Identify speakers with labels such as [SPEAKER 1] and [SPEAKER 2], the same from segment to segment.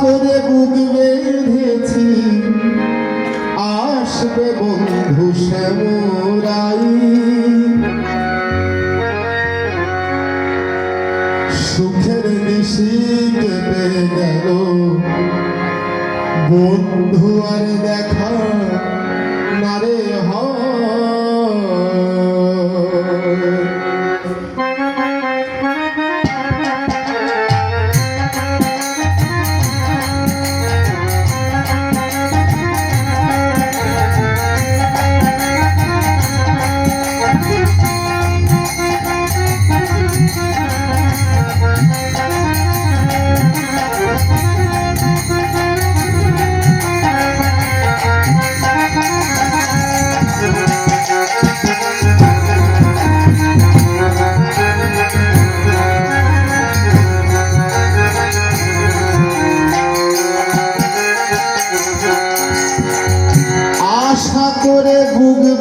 [SPEAKER 1] করে বুক বেঁধেছি। আসবে বন্ধু শ্যামরাই। সুখের নিশি কেটে গেল। বন্ধু আর দেখা নারে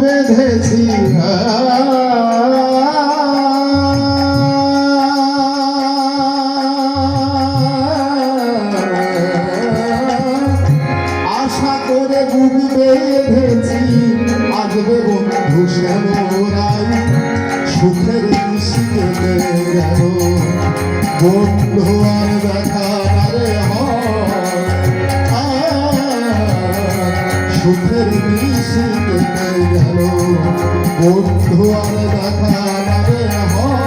[SPEAKER 1] বেঁধেছি। আশা করে বুক বেঁধেছি। আসবে বন্ধু শ্যামরাই সুখের মিশিয়ে গেল। বন্ধু আর দেখা সুখের মিশে কেটে গেল বন্ধু আর দেখা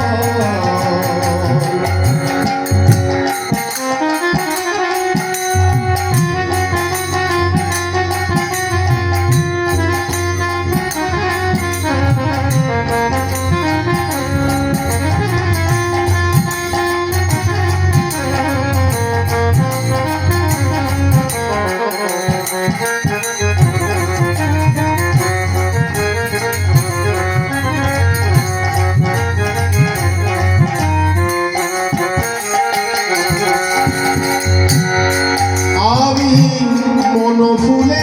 [SPEAKER 1] Don't fool.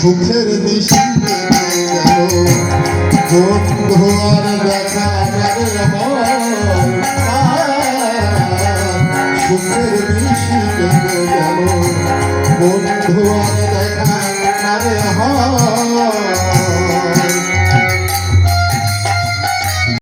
[SPEAKER 1] সুখের দিশি গেল। বন্ধু আর দেখা গেল। বন্ধু আর